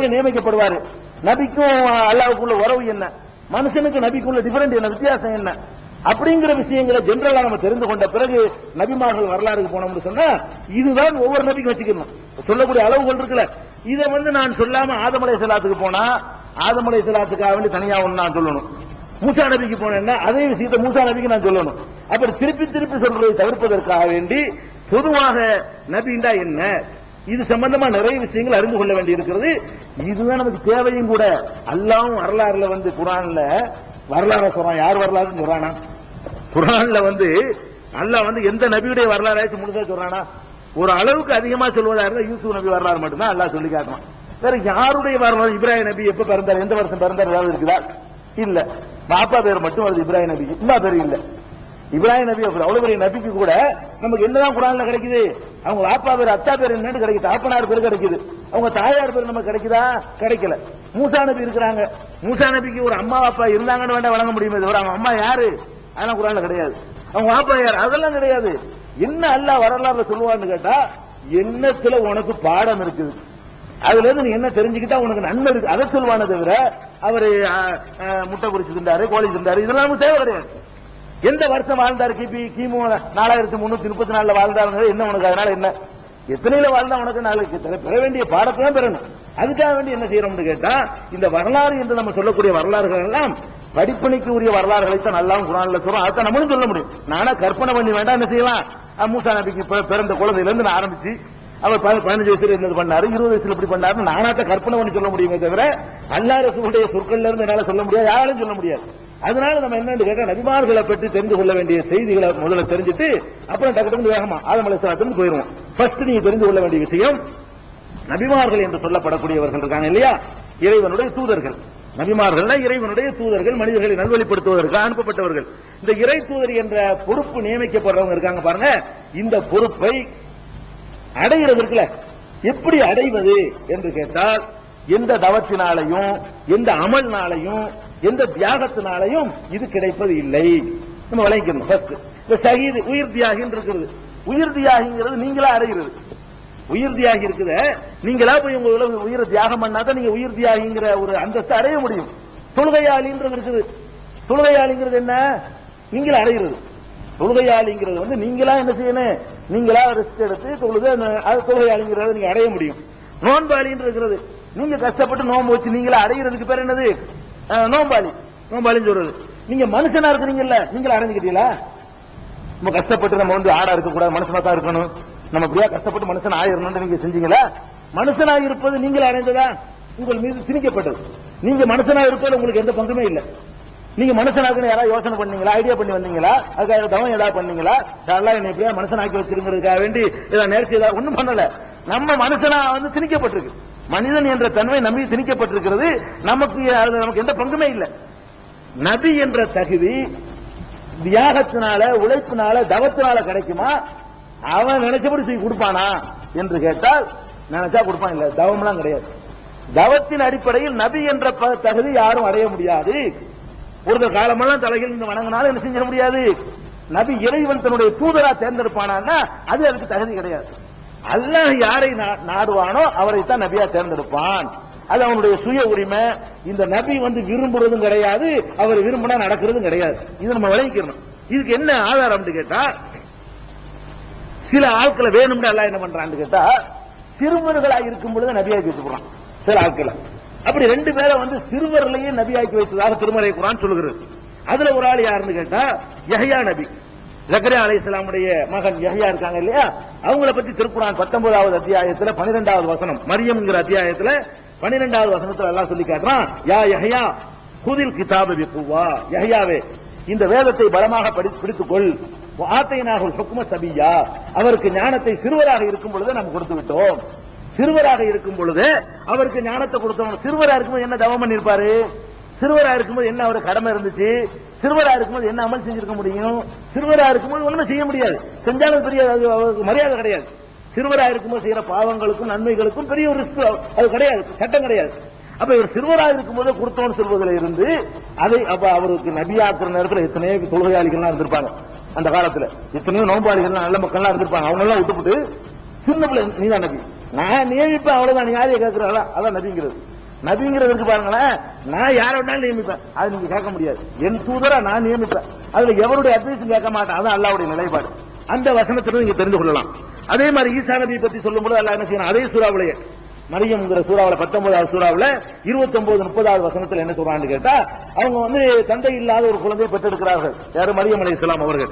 நியமிக்கப்படுவாரு. நபிக்கும் அல்லாவுக்குள்ள உறவு என்ன? மனுஷனுக்கு நபிக்குள்ள டிஃபரெண்ட் என்ன? வித்தியாசம் என்ன? அப்படிங்கிற விஷயங்களை ஜென்ரலா நம்ம தெரிந்து கொண்ட பிறகு நபிமார்கள் வரலாறுக்கு போனோம்னு சொன்னா இதுதான் ஒவ்வொரு நபிக்கும் வச்சுக்கணும். சொல்லக்கூடிய அளவுகள் இருக்குல்ல. இதை வந்து நான் சொல்லாம ஆதமலை செலாத்துக்கு போனா ஆதமலை செலாத்துக்காக வேண்டி தனியா ஒன்று நான் சொல்லணும். மூசா நபிக்கு போனேன்னா அதே விஷயத்தை மூசா நபிக்கு நான் சொல்லணும். அப்படி திருப்பி திருப்பி சொல்றதை தவிர்ப்பதற்காக வேண்டி பொதுவாக நபிண்டா என்ன? இது சம்பந்தமா நிறைய விஷயங்கள் அறிந்து கொள்ள வேண்டி இருக்கிறது இதுதான் நமக்கு தேவையும் கூட. அல்லாவும் வரலாறுல வந்து குரான்ல வரலாறு சொல்றான். யார் வரலாறுன்னு சொல்றானா? குரான்ல வந்து அல்லாஹ் வந்து எந்த நபியுடைய வரலாறாச்சும் முழுதா சொல்றானா? ஒரு அளவுக்கு அதிகமா சொல்வதா இருந்தா யூசுப் நபி வரலாறு மட்டும்தான் அல்லாஹ் சொல்லி காட்டுறான் வேற யாருடைய வரலாறு? இப்ராஹிம் நபி எப்ப பிறந்தார்? எந்த வருஷம் பிறந்தார்? ஏதாவது இருக்குதா? இல்ல. பாப்பா பேர் மட்டும் வருது இப்ராஹிம் நபி. இல்லா பேர் இல்ல. இப்ராஹிம் நபி அவ்வளவு பெரிய நபிக்கு கூட நமக்கு என்னதான் குரான்ல கிடைக்குது? அவங்க அப்பா பேர் அத்தா பேர் என்னன்னு கிடைக்குது. அப்பனார் பேர் கிடைக்குது. அவங்க தாயார் பேர் நமக்கு கிடைக்குதா? கிடைக்கல. மூசா நபி இருக்கிறாங்க. மூசா நபிக்கு ஒரு அம்மா அப்பா இருந்தாங்கன்னு வேண்டாம் வழங்க முடியுமே தவிர அவங்க அம்மா யாரு? அதெல்லாம் குரான்ல கிடையாது. அவங்க அப்பா யார்? அதெல்லாம் கிடையாது. என்ன அல்ல வரலாறு சொல்லுவான்னு கேட்டா எண்ணத்துல உனக்கு பாடம் இருக்குது. அதுல இருந்து நீ என்ன தெரிஞ்சுக்கிட்டா உனக்கு நன்மை இருக்கு. அதை சொல்லுவானே தவிர அவரு முட்டை பொரிச்சு திண்டாரு கோழி திண்டாரு இதெல்லாம் தேவை கிடையாது. எந்த வருஷம் வாழ்ந்தாரு கிபி? கிமு நாலாயிரத்தி முன்னூத்தி முப்பத்தி நாலுல வாழ்ந்தாருங்க என்ன உனக்கு? அதனால என்ன? எத்தனையில வாழ்ந்தா உனக்கு நாளைக்கு பெற வேண்டிய பாடத்தை தான் பெறணும். அதுக்காக வேண்டி என்ன செய்யறோம்னு கேட்டா இந்த வரலாறு என்று நம்ம சொல்லக்கூடிய வரலாறுகள் எல்லாம் படிப்பணிக்கு உரிய வரலாறுகளை தான் நல்லாவும் குரான்ல சொல்றோம் அதான் நம்மளும் சொல்ல முடியும். நானா கற்பனை பண்ணி வேண்டாம் என்ன செய்யலாம் மூசா நபிக்கு பிறந்த குழந்தையில இருந்து நான் ஆரம்பிச்சு அவர் பதினஞ்சு வயசுல இருந்தது பண்ணாரு இருபது வயசுல இப்படி பண்ணாரு நானாத்த கற்பனை பண்ணி சொல்ல முடியுமே தவிர அல்லாரசுடைய சொற்கள்ல இருந்து என்னால சொல்ல முடியாது யாராலும் சொல்ல முடியாது. அதனால நம்ம என்னன்னு கேட்டா நபிமார்களை பற்றி தெரிந்து கொள்ள வேண்டிய செய்திகளை முதல்ல தெரிஞ்சுட்டு அப்புறம் டக்கு டக்குனு வேகமா ஆதம் அலைஹிஸ்ஸலாத்துக்கு போயிருவோம் ஃபர்ஸ்ட் நீங்க தெரிந்து கொள்ள வேண்டிய விஷயம் நபிமார்கள் என்று சொல்லப்படக்கூடியவர்கள் இருக்காங்க இல்லையா? இறைவனுடைய தூதர்கள். நபிமார்கள்னா இறைவனுடைய தூதர்கள் மனிதர்களை நல்வழிப்படுத்துவதற்காக அனுப்பப்பட்டவர்கள். இந்த இறை தூதர் என்ற பொறுப்பு நியமிக்கப்படுறவங்க இருக்காங்க பாருங்க. இந்த பொறுப்பை அடைகிறது இருக்குல்ல எப்படி அடைவது என்று கேட்டால் எந்த தவத்தினாலையும் எந்த அமல்னாலையும் எந்த தியாகத்தினாலையும் இது கிடைப்பது இல்லை. நம்ம விளைக்கணும் ஃபர்ஸ்ட் இப்ப உயிர் தியாகின்னு இருக்கிறது உயிர் தியாகிங்கிறது நீங்களா அடைகிறது உயிர் தியாகி இருக்குது. நீங்களா போய் உங்க உலக உயிரை தியாகம் பண்ணாதான் நீங்க உயிர் தியாகிங்கிற ஒரு அந்தஸ்து அடைய முடியும். தொழுகையாளின்றது இருக்குது. தொழுகையாளிங்கிறது என்ன? நீங்களா அடைகிறது தொழுகையாளிங்கிறது வந்து நீங்களா என்ன செய்யணும்? நீங்களா ரிஸ்க் எடுத்து தொழுது அது தொழுகையாளிங்கிறத நீங்க அடைய முடியும். நோன்பாளின்னு இருக்கிறது நீங்க கஷ்டப்பட்டு நோன்பு வச்சு நீங்களே அடைகிறதுக்கு பேர் என்னது? நோம்பாளி நோன்பாளி. சொல்றது. நீங்க மனுஷனா இருக்கிறீங்கல்ல நீங்களே அடைஞ்சுக்கிட்டீங்களா? நம்ம கஷ்டப்பட்டு நம்ம வந்து ஆடா இருக்க கூடாது மனுஷனா தான் இருக்கணும். நம்ம இப்படியா கஷ்டப்பட்டு மனுஷன் ஆயிரணும்னு நீங்க செஞ்சீங்களா? மனுஷனா இருப்பது நீங்களே அடைந்ததா? உங்கள் மீது திணிக்கப்பட்டது. நீங்க மனுஷனா இருப்பது உங்களுக்கு எந்த பங்குமே இல்லை. நீங்க மனுஷனாக்குன்னு யாராவது யோசனை பண்ணீங்களா? ஐடியா பண்ணி வந்தீங்களா? அதுக்காக தவம் ஏதாவது பண்ணீங்களா? நல்லா என்ன எப்படியா மனுஷனாக்கி வச்சிருக்கிறதுக்காக வேண்டி ஏதாவது நேர்ச்சி ஏதாவது ஒண்ணும் பண்ணல. நம்ம மனுஷனா வந்து திணிக்கப்பட்டிருக்கு. மனிதன் என்ற தன்மை நம்பி திணிக்கப்பட்டிருக்கிறது. நமக்கு அதுல நமக்கு எந்த பங்குமே இல்லை. நபி என்ற தகுதி தியாகத்தினால உழைப்பினால தவத்தினால கிடைக்குமா? அவன் நினைச்சபடி செய்ய கொடுப்பானா என்று கேட்டால் நினைச்சா கொடுப்பான். இல்ல தவம்லாம் கிடையாது. தவத்தின் அடிப்படையில் நபி என்ற ப- தகுதி யாரும் அடைய முடியாது. ஒருத்தர் காலமெல்லாம் தலைகள் இங்க வணங்கினாலும் என்ன செஞ்சிட முடியாது? நபி இறைவன் தன்னுடைய தூதரா தேர்ந்தெடுப்பானா அது அதுக்கு தகுதி கிடையாது. அல்லாஹ் யாரை நா- நாடுவானோ அவரைத்தான் நபியா தேர்ந்தெடுப்பான். அது அவனுடைய சுய உரிமை. இந்த நபி வந்து விரும்புறதும் கிடையாது அவர் விரும்பினா நடக்கிறதும் கிடையாது. இது நம்ம விளைவிக்கணும் இதுக்கு என்ன ஆதாரம் கேட்டா சில ஆட்களை வேணும்னு எல்லாம் என்ன பண்றான்னு கேட்டா சிறுவர்களா இருக்கும் பொழுது நபியாக்கி வச்சுக்கிறான். சில ஆட்களை. அப்படி ரெண்டு பேரை வந்து சிறுவர்களையும் நபியாக்கி வைத்ததாக திருமலை குரான் சொல்லுகிறது அதுல ஒரு ஆள் யாருன்னு கேட்டா யஹயா நபி. ஜக்கரியா அலைஹிஸ்ஸலாமுடைய மகன் யஹியா இருக்காங்க இல்லையா? அவங்கள பத்தி திருக்குறான் பத்தொன்பதாவது அத்தியாயத்துல பனிரெண்டாவது வசனம் மரியம்ங்கிற அத்தியாயத்துல பனிரெண்டாவது வசனத்துல எல்லாம் சொல்லி காட்டுறான் யா யஹியா குதில் கிதாப பூவா யஹியாவே இந்த வேதத்தை பலமாக பிடித்துக்கொள். ஆத்தைனாகுல் சுக்ம சபியா. அவருக்கு ஞானத்தை சிறுவராக இருக்கும் பொழுது நாம் கொடுத்து விட்டோம். சிறுவராக இருக்கும் பொழுது அவருக்கு ஞானத்தை கொடுத்தோம் சிறுவராக இருக்கும்போது என்ன தவம் பண்ணிருப்பாரு? சிறுவராக இருக்கும்போது என்ன அவருக்கு கடமை இருந்துச்சு? சிறுவரா இருக்கும்போது என்ன அமல் செஞ்சிருக்க முடியும்? சிறுவரா இருக்கும்போது ஒண்ணுமே செய்ய முடியாது. செஞ்சாலும் பெரிய அவருக்கு மரியாதை கிடையாது. சிறுவரா இருக்கும்போது செய்யற பாவங்களுக்கும் நன்மைகளுக்கும் பெரிய ஒரு ரிஸ்க் அது கிடையாது. சட்டம் கிடையாது. அப்ப இவர் சிறுவரா இருக்கும்போது கொடுத்தோன்னு சொல்வதில் இருந்து அதை அப்ப அவருக்கு நபியாக்குற நேரத்தில் எத்தனையோ தொழுகையாளிகள்லாம் இருந்திருப்பாங்க. அந்த காலத்துல. எத்தனையோ நோம்பாளிகள்லாம் நல்ல மக்கள்லாம் இருந்திருப்பாங்க. அவங்க எல்லாம் விட்டுப்பட்டு சின்ன பிள்ளை நீதான் நபி. நான் நியமிப்பேன் அவ்வளவுதான் நீ யாரையும் கேட்கிறாங்களா அதான் நபிங்கிறது. நபிங்கிறது இருக்கு பாருங்களேன் நான் யார வேணாலும் நியமிப்பேன். அது நீங்க கேட்க முடியாது. என் தூதரா நான் நியமிப்பேன். அதுல எவருடைய அட்வைஸும் கேட்க மாட்டேன். அதான் அல்லாவுடைய நிலைப்பாடு. அந்த வசனத்திலும் நீங்க தெரிந்து கொள்ளலாம். அதே மாதிரி ஈசா நபியை பத்தி சொல்லும்போது அல்லாஹ் என்ன செய்யணும் அதே சூறாவிலேயே மரியம்ங்கிற சூறாவுல பத்தொன்பதாவது சூறாவில் இருபத்தி ஒன்பது முப்பதாவது வசனத்தில் என்ன சொல்றான்னு கேட்டா அவங்க வந்து தந்தை இல்லாத ஒரு குழந்தையை பெற்றெடுக்கிறார்கள். யாரும் மரியம் அலி இஸ்லாம் அவர்கள்.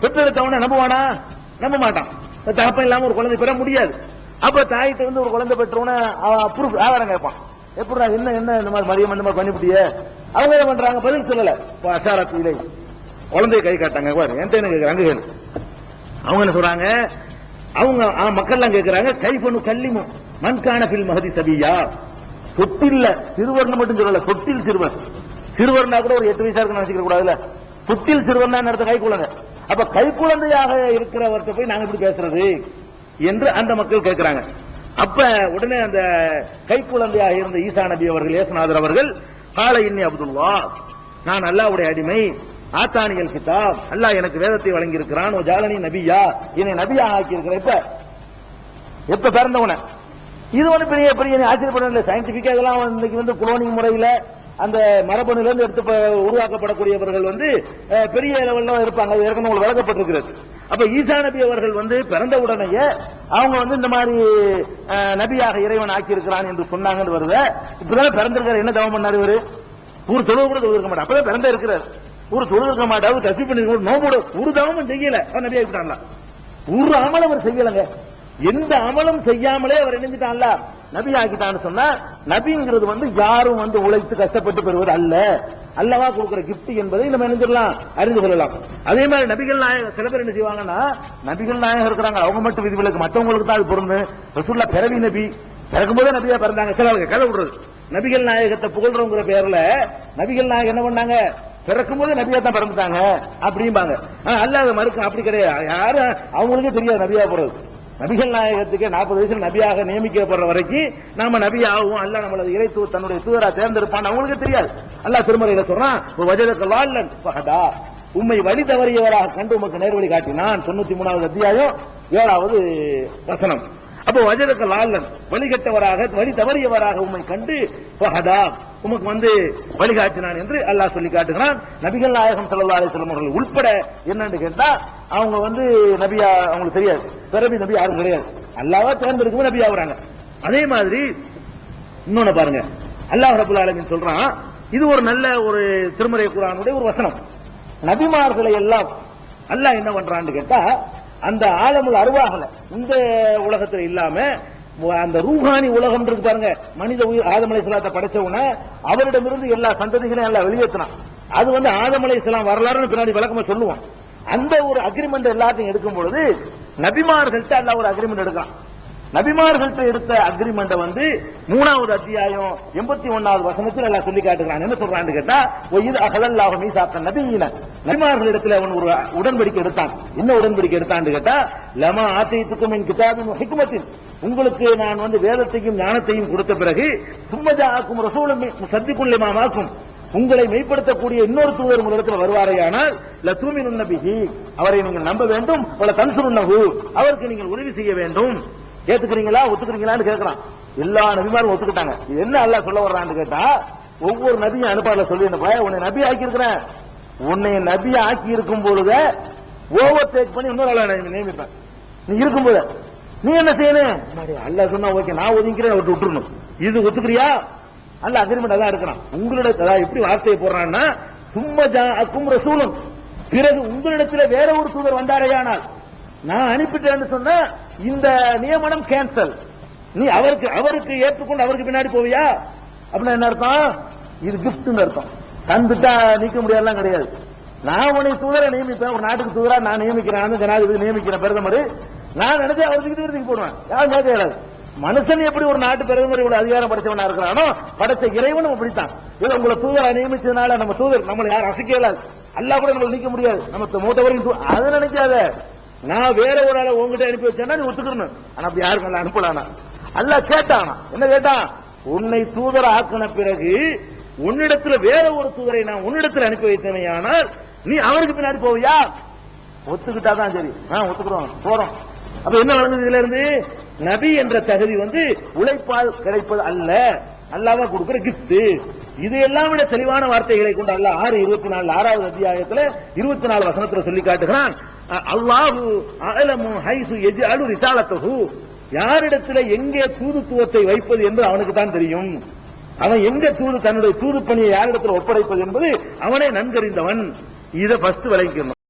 பெற்றெடுத்தவன நம்புவானா? நம்ப மாட்டான். தகப்பன் இல்லாம ஒரு குழந்தை பெற முடியாது. அப்ப தாயிட்ட வந்து ஒரு குழந்தை பெற்றவன ப்ரூஃப் ஆதாரம் கேட்பான். எப்படிடா என்ன என்ன இந்த மாதிரி மரியம் இந்த மாதிரி பண்ணிவிட்டியே? அவங்க என்ன பண்றாங்க? பதில் சொல்லல. அசாரத்து இலை. குழந்தைய கை காட்டாங்க. பாரு என்கிட்ட என்ன கேட்கறாங்க கேளு. அவங்க என்ன சொல்றாங்க? அவங்க ஆ, மக்கள்லாம் கேட்கறாங்க கை பண்ணு கல்லிமு மண்கான பில் மகதி சபியா. தொட்டில்ல சிறுவர்னு மட்டும் சொல்லல தொட்டில் சிறுவர். சிறுவர்னா கூட ஒரு எட்டு வயசா இருக்குன்னு நினைச்சிக்க கூடாதுல தொட்டில் சிறுவர்னா நடத்த கை குழந்தை அப்ப கை குழந்தையாக இருக்கிறவர்கிட்ட போய் நாங்க இப்படி பேசுறது? என்று அந்த மக்கள் கேட்கிறாங்க அப்ப உடனே அந்த கை குழந்தையாக இருந்த ஈசா நபி அவர்கள் ஏசுநாதர் அவர்கள் கால இன்னி அப்துல்லா நான் அல்லாவுடைய அடிமை ஆத்தானியல் கிதாப் அல்லாஹ் எனக்கு வேதத்தை வழங்கியிருக்கிறான் ஜாலனி நபியா என்னை நபியா ஆக்கியிருக்கிறேன். இப்ப எப்ப பிறந்தவன? இது ஒண்ணு பெரிய பெரிய ஆச்சரியப்படல இல்லை சயின்டிபிக்கா இதெல்லாம் இன்னைக்கு வந்து குளோனிங் முறையில அந்த மரபணுல இருந்து எடுத்து ப- உருவாக்கப்படக்கூடியவர்கள் வந்து பெரிய லெவல்ல இருப்பாங்க. அது ஏற்கனவே உங்களுக்கு வழங்கப்பட்டிருக்கிறது அப்ப ஈசா நபி அவர்கள் வந்து பிறந்த உடனேயே அவங்க வந்து இந்த மாதிரி நபியாக இறைவன் ஆக்கி இருக்கிறான் என்று சொன்னாங்கன்னு வருத இப்பதான் பிறந்திருக்காரு. என்ன தவம் பண்ணாரு இவரு? ஒரு தொழுவு கூட தொழுது இருக்க மாட்டார். அப்பதான் பிறந்த இருக்கிறார். ஒரு தொழுது இருக்க மாட்டாரு கசி பண்ணி நோம்போட ஒரு தவமும் செய்யல. அவர் நபி ஆகிட்டான்ல ஒரு அமலம் அவர் செய்யலங்க. எந்த அமலும் செய்யாமலே அவர் இணைஞ்சிட்டான்ல. நபி ஆக்கிட்டான்னு சொன்னா நபிங்கிறது வந்து யாரும் வந்து உழைத்து கஷ்டப்பட்டு பெறுவது அல்ல. அல்லவா கொடுக்கிற gift என்பதை நம்ம நினைஞ்சிடலாம் அறிந்து கொள்ளலாம். அதே மாதிரி நபிகள் நாயகர் சில பேர் என்ன செய்வாங்கன்னா நபிகள் நாயகம் இருக்கிறாங்க அவங்க மட்டும் விதிவிலக்கு மற்றவங்களுக்கு தான் அது பொருந்து ரசூல்லா பிறவி நபி பிறக்கும் போதே நபியா பிறந்தாங்க. சில ஆளுங்க கதை விடுறது. நபிகள் நாயகத்தை புகழ்றவங்கிற பேர்ல நபிகள் நாயகம் என்ன பண்ணாங்க? பிறக்கும் போது நபியா தான் பிறந்துட்டாங்க அப்படிம்பாங்க. அல்ல அல்லாத மறுக்க அப்படி கிடையாது. யாரும் அவங்களுக்கே தெரியாது நபியா போறது. நபிகள் நாயகத்துக்கு நாற்பது வயசுல நபியாக நியமிக்கப்படுற வரைக்கும் நாம நபி ஆகும் அல்ல நம்மளது இறைத்து தன்னுடைய தூதரா தேர்ந்தெடுப்பான். அவங்களுக்கு தெரியாது. அல்லாஹ் திருமறையில சொல்றான் வஜதக்க வால்லன் ஃபஹதா. உம்மை வழி தவறியவராக கண்டு உமக்கு நேர்வழி காட்டினான். தொண்ணூத்தி மூணாவது அத்தியாயம் ஏழாவது வசனம். அப்போ வஜதக்க லால்லன் வழிகட்டவராக வழி தவறியவராக உம்மை கண்டு ஃபஹதா. உமக்கு வந்து வழிகாட்டினான் என்று அல்லாஹ் சொல்லி காட்டுகிறான். நபிகள் நாயகம் ஸல்லல்லாஹு அலைஹி அவர்கள் உட்பட என்னன்னு கேட்டா அவங்க வந்து நபியா அவங்களுக்கு தெரியாது. பிறவி நபி யாரும் கிடையாது. அல்லாவா தேர்ந்தெடுக்கும் நபி ஆகுறாங்க. அதே மாதிரி இன்னொன்னு பாருங்க. அல்லாஹ் ரபுல் ஆலமின் சொல்றான் இது ஒரு நல்ல ஒரு திருமறை குரானுடைய ஒரு வசனம். நபிமார்களை எல்லாம் அல்லாஹ் என்ன பண்றான்னு கேட்டா அந்த ஆலமுல் அருவாகல இந்த உலகத்துல இல்லாம அந்த ரூஹானி உலகம் இருக்கு பாருங்க. மனித உயிர் ஆதமலை சிலாத்தை படைச்ச உடனே அவரிடமிருந்து எல்லா சந்ததிகளையும் எல்லாம் வெளியேற்றினான் அது வந்து ஆதமலை சிலாம் வரலாறுன்னு பின்னாடி விளக்கமா சொல்லுவோம் அந்த ஒரு அக்ரிமெண்ட் எல்லாத்தையும் எடுக்கும் பொழுது நபிமார்கள்ட்ட அல்லாஹ் ஒரு அக்ரிமெண்ட் எடுக்கான் நபிமார்கள்ட்ட எடுத்த அக்ரிமெண்ட் வந்து மூணாவது அத்தியாயம் எண்பத்தி ஒன்னாவது வசனத்தில் எல்லாம் சொல்லி காட்டுகிறான். என்ன சொல்றான்னு கேட்டா இது அகலல்லாக மீசாத்த நபியின நபிமார்களிடத்துல அவன் ஒரு உடன்படிக்கை எடுத்தான். என்ன உடன்படிக்கை எடுத்தான்னு கேட்டா லமா ஆத்தியத்துக்கும் என் கிதாபின் ஹிக்மத்தின். உங்களுக்கு நான் வந்து வேதத்தையும் ஞானத்தையும் கொடுத்த பிறகு சும்மஜாக்கும் ரசூலும் சத்திக்குள்ளே மாமாக்கும் உங்களை மெய்ப்படுத்தக்கூடிய இன்னொரு தூதர் உங்களிடத்தில் வருவாரையானால் லத்தூமின் நபிஹி அவரை நீங்கள் நம்ப வேண்டும். அவளை தன்சுருண்ணகு அவருக்கு நீங்கள் உதவி செய்ய வேண்டும். ஏத்துக்கிறீங்களா ஒத்துக்கிறீங்களான்னு கேட்கிறான் எல்லா நபிமாரும் ஒத்துக்கிட்டாங்க. இது என்ன அல்லாஹ் சொல்ல வர்றான்னு கேட்டா ஒவ்வொரு நபியும் அனுப்பாடல சொல்லி உன்னை நபி ஆக்கி இருக்கிறேன் உன்னை நபி ஆக்கி இருக்கும் பொழுது ஓவர் டேக் பண்ணி இன்னொரு ஆளை நான் நியமிப்பேன். நீ இருக்கும்போது நீ என்ன செய்யணும்? அல்ல சொன்னா ஓகே நான் ஒதுங்கிறேன் விட்டு விட்டுருணும் இது ஒத்துக்கிறியா? அல்ல அக்ரிமெண்ட் அதான் இருக்கிறான் உங்களிடத்துல எப்படி வார்த்தையை போடுறான்னா சும்மா அக்கும் ரசூலும். பிறகு உங்களிடத்துல வேற ஒரு தூதர் வந்தாரையானால் நான் அனுப்பிட்டேன்னு சொன்னா இந்த நியமனம் கேன்சல் நீ அவருக்கு அவருக்கு ஏற்றுக்கொண்டு அவருக்கு பின்னாடி போவியா? அப்படின்னா என்ன அர்த்தம்? இது கிஃப்ட் அர்த்தம். தந்துட்டா நீக்க முடியாதுலாம் கிடையாது. நான் உனக்கு தூதரை நியமிப்பேன். ஒரு நாட்டுக்கு தூதரா நான் நியமிக்கிறேன். நான் ஜனாதிபதி நியமிக்கிறேன் பிரதமர். நான் நினைச்சா அவருக்கு தூரத்துக்கு போடுவேன். யாரும் கேட்க இயலாது. மனுஷன் எப்படி ஒரு நாட்டு பிரதமர் இவ்வளவு அதிகாரம் படைச்சவனா இருக்கிறானோ படைச்ச இறைவனும் அப்படித்தான் இது உங்களை தூதர் நியமிச்சதுனால நம்ம தூதர் நம்மளை யாரும் அசைக்க அல்லா கூட நம்மளை நீக்க முடியாது. நம்ம மூத்தவரையும் தூ- அதை நினைக்காத. நான் வேற ஒரு ஆளை உங்ககிட்ட அனுப்பி வச்சேன்னா நீ ஒத்துக்கணும். ஆனா அப்படி யாருக்கும் நல்லா அனுப்பலானா? அல்ல கேட்டானா? என்ன கேட்டான்? உன்னை தூதர் ஆக்கின பிறகு உன்னிடத்துல வேற ஒரு தூதரை நான் உன்னிடத்துல அனுப்பி வைத்தேனையானால் நீ அவருக்கு பின்னாடி போவியா? ஒத்துக்கிட்டாதான் சரி. ஆ ஒத்துக்கிறோம். போறோம். அப்ப என்ன வழங்குது இதுல இருந்து? நபி என்ற தகுதி வந்து உழைப்பால் கிடைப்பது அல்ல. அல்லாவா கொடுக்கிற கிஃப்ட் இது எல்லாம் விட தெளிவான வார்த்தைகளை கொண்டு அல்ல ஆறு இருபத்தி நாலு ஆறாவது அத்தியாயத்துல இருபத்தி நாலு வசனத்துல சொல்லி காட்டுகிறான். அல்லாஹு அலமு ஹைசு எஜ்அலு ரிசாலத்தகு யாரிடத்துல எங்கே தூதுத்துவத்தை வைப்பது என்று அவனுக்கு தான் தெரியும். அவன் எங்க தூது தன்னுடைய தூது பணியை யாரிடத்தில் ஒப்படைப்பது என்பது அவனே நன்கறிந்தவன். இதை ஃபர்ஸ்ட் விளங்கிக்கணும்.